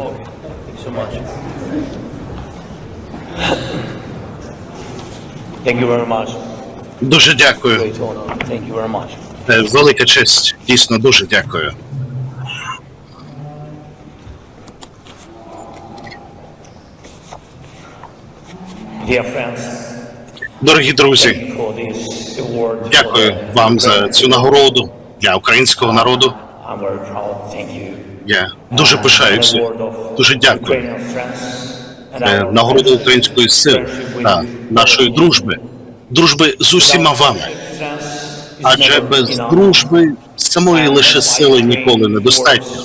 Бог і so much. Thank you very much. Дуже дякую. Great honor. Thank you very much. Е, Велика честь. Дійсно дуже дякую. Dear friends, Дорогі thank друзі, you for this award. for- дякую вам за цю нагороду для українського народу. I'm very proud я дуже пишаюся. Дуже дякую. Е, Нагороду української сили та нашої дружби. Дружби з усіма вами. Адже без дружби самої лише сили ніколи недостатньо.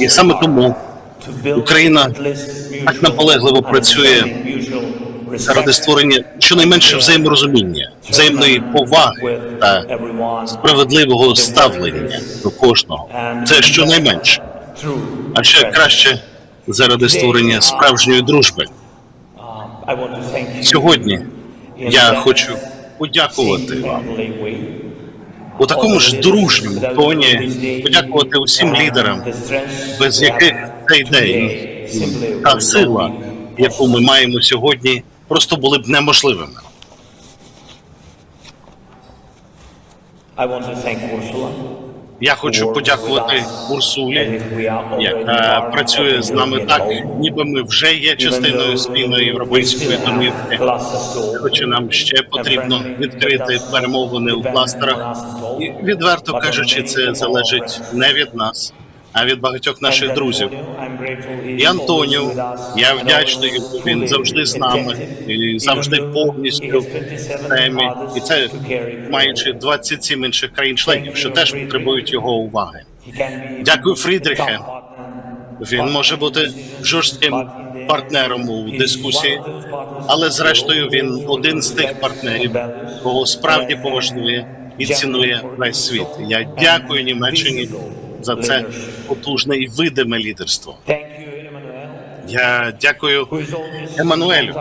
І саме тому Україна так наполегливо працює заради створення щонайменше взаєморозуміння, взаємної поваги та справедливого ставлення до кожного. Це щонайменше, а ще краще заради створення справжньої дружби. Сьогодні я хочу подякувати вам у такому ж дружньому тоні, подякувати усім лідерам, без яких цей день та сила, яку ми маємо сьогодні, просто були б неможливими. I want to thank Ursula, Я хочу подякувати Урсулі, яка працює з нами так, ніби ми вже є частиною спільної європейської домівки. Хоча нам ще потрібно відкрити перемовини у кластерах. І відверто кажучи, це залежить не від нас, а від багатьох наших друзів. І Антоніо, я вдячний, йому, він завжди з нами і завжди повністю темі. І це маючи 27 інших країн-членів, що теж потребують його уваги. Дякую, Фрідріхе. Він може бути жорстким партнером у дискусії, але зрештою він один з тих партнерів, кого справді поважнує і цінує весь світ. Я дякую Німеччині за це потужне і видиме лідерство. Я дякую Еммануелю,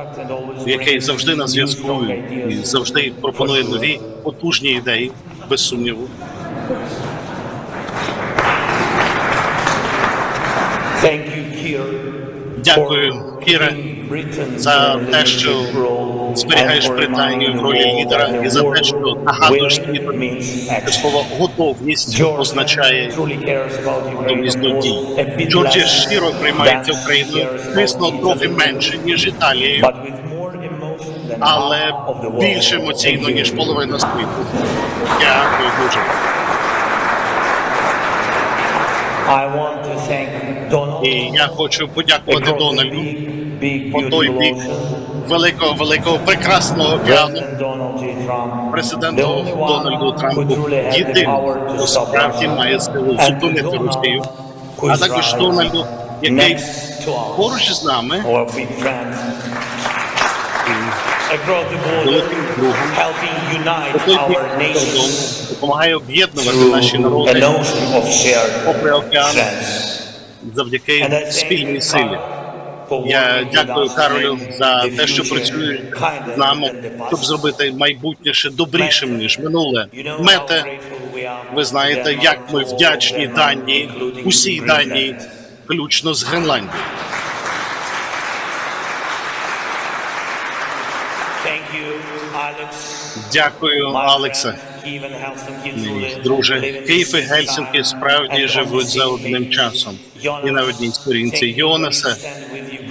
який завжди на зв'язку і завжди пропонує нові потужні ідеї, без сумніву. Дякую, Кіре, за те, що зберігаєш Британію в ролі лідера і за те, що нагадуєш світу, що слово готовність означає готовність до дій. Джорджія щиро приймається Україною, звісно, трохи менше, ніж Італією, але більш емоційно, ніж половина світу. Дякую дуже. І я хочу подякувати Дональду по той бік великого, великого, прекрасного океану, президенту Дональду Трампу, єдиним, хто справді має силу зупинити Росію, а також Дональду, який поруч з нами великим другом, допомагає об'єднувати наші народи попри океан завдяки спільній силі. Я дякую Каролю за те, що працює з нами, щоб зробити майбутнє ще добрішим ніж минуле. Мете, ви знаєте, як ми вдячні Данії, усій Данії, включно з Гренландією. Дякую, Алексе. Мій Друже, Київ і Гельсінки справді живуть за одним часом і на одній сторінці. Йонасе,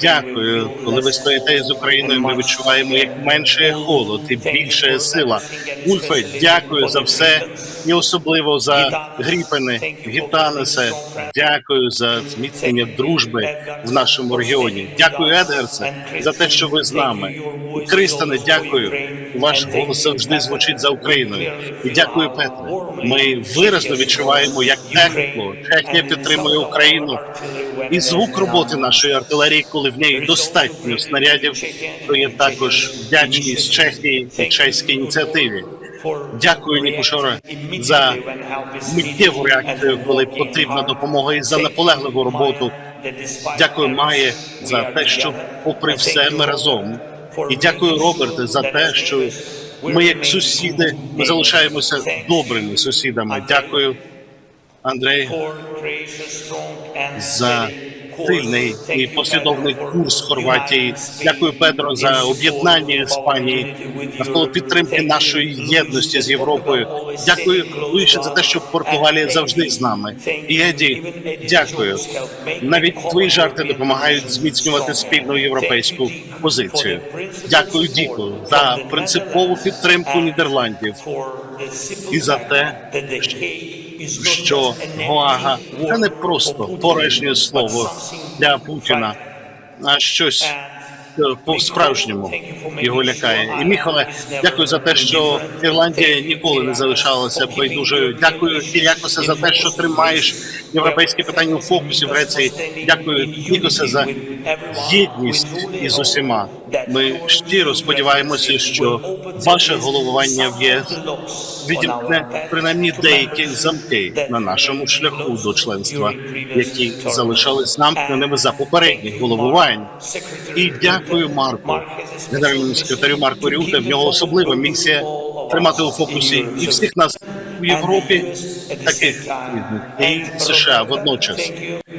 дякую. Коли ви стоїте з Україною, ми відчуваємо як менше холод і більше сила. Ульфе, дякую за все і особливо за Гріпени, Гітанесе. Дякую за зміцнення дружби в нашому регіоні. Дякую, Едгарсе, за те, що ви з нами. Кристане, дякую. Ваш голос завжди звучить за Україною. І дякую, Петре. Ми виразно відчуваємо, як тепло Чехія підтримує Україну. І звук роботи нашої артилерії, коли в неї достатньо снарядів, то є також вдячність Чехії і чеській ініціативі. Дякую, Нікушоре, за миттєву реакцію, коли потрібна допомога, і за наполегливу роботу. Дякую, Має, за те, що, попри все, ми разом. І дякую, Роберте, за те, що ми, як сусіди, ми залишаємося добрими сусідами. Дякую, Андрей, за сильний і послідовний курс Хорватії. Дякую Педро за об'єднання Іспанії навколо підтримки нашої єдності з Європою. Дякую Луїше за те, що Португалія завжди з нами. І Еді, дякую. Навіть твої жарти допомагають зміцнювати спільну європейську позицію. Дякую, Діку, за принципову підтримку Нідерландів і за те, що Гоага це не просто порожнє слово для Путіна, а щось е, по-справжньому його лякає. І Міхале, дякую за те, що Ірландія ніколи не залишалася байдужою. Дякую Кірякосе за те, що тримаєш європейське питання у фокусі в Греції. Дякую Нікосе за єдність із усіма. Ми щиро сподіваємося, що ваше головування в ЄС відімкне принаймні деякі замки на нашому шляху до членства, які залишались замкненими за попередніх головувань. І дякую Марку, генеральному секретарю Марку Рюте. В нього особлива місія тримати у фокусі і всіх нас у Європі, таких і США водночас.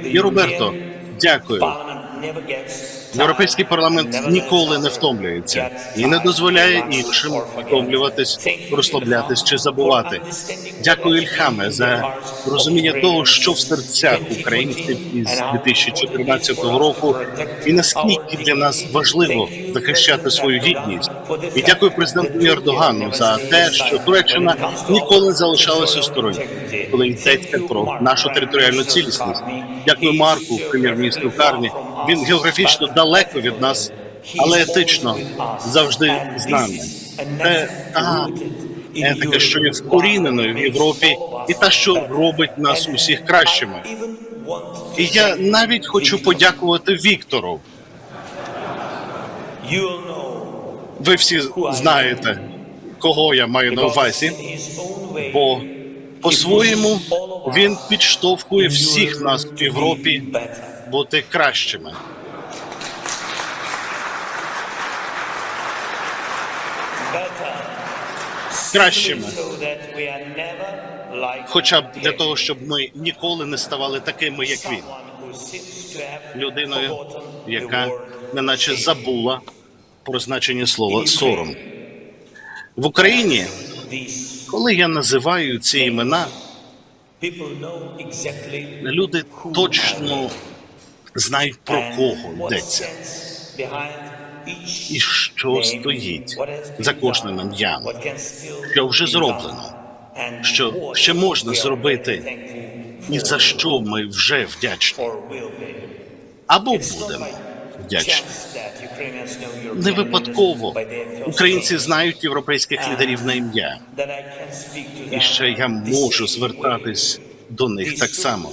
І Роберто, дякую. Європейський парламент ніколи не втомлюється і не дозволяє іншим втомлюватись, розслаблятись чи забувати. Дякую Ільхаме за розуміння того, що в серцях українців із 2014 року, і наскільки для нас важливо захищати свою гідність. І дякую президенту Ердогану за те, що Туреччина ніколи не залишалася стороні, коли йдеться про нашу територіальну цілісність. Дякую Марку, прем'єр-міністру Карні. Він географічно далеко від нас, але етично завжди з нами. Це та етика, що є вкоріненою в Європі, і та, що робить нас усіх кращими. І я навіть хочу подякувати Віктору. Ви всі знаєте, кого я маю на увазі, бо по-своєму він підштовхує всіх нас в Європі бути кращими. Кращими. Хоча б для того, щоб ми ніколи не ставали такими, як він, людиною, яка неначе забула про значення слова сором. В Україні, коли я називаю ці імена, люди точно знають про кого йдеться. і що стоїть за кожним ім'ям, що вже зроблено, що ще можна зробити, і за що ми вже вдячні. Або будемо вдячні. Не випадково. українці знають європейських лідерів на ім'я, і ще я можу звертатись до них так само.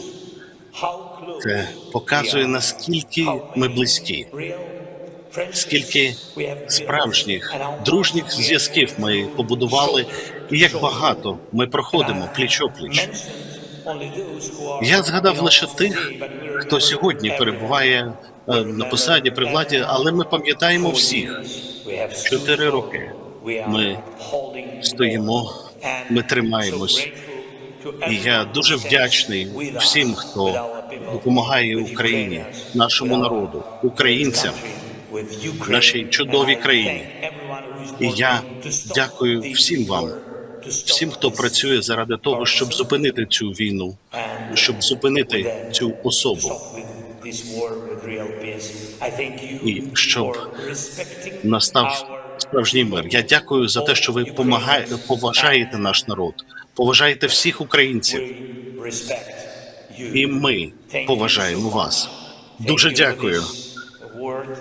Це показує наскільки ми близькі, скільки справжніх дружніх зв'язків ми побудували, і як багато ми проходимо пліч опліч. Я згадав лише тих, хто сьогодні перебуває е, на посаді при владі, але ми пам'ятаємо всіх. Чотири роки ми стоїмо, ми тримаємось. І я дуже вдячний всім, хто допомагає Україні, нашому народу, українцям, нашій чудовій країні. І я дякую всім вам, всім, хто працює заради того, щоб зупинити цю війну, щоб зупинити цю особу, і щоб настав справжній мир. Я дякую за те, що ви поважаєте наш народ, поважаєте всіх українців, і ми поважаємо вас. Дуже дякую.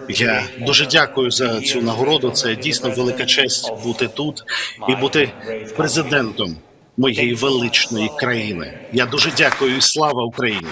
Я дуже дякую за цю нагороду. Це дійсно велика честь бути тут і бути президентом моєї величної країни. Я дуже дякую і слава Україні.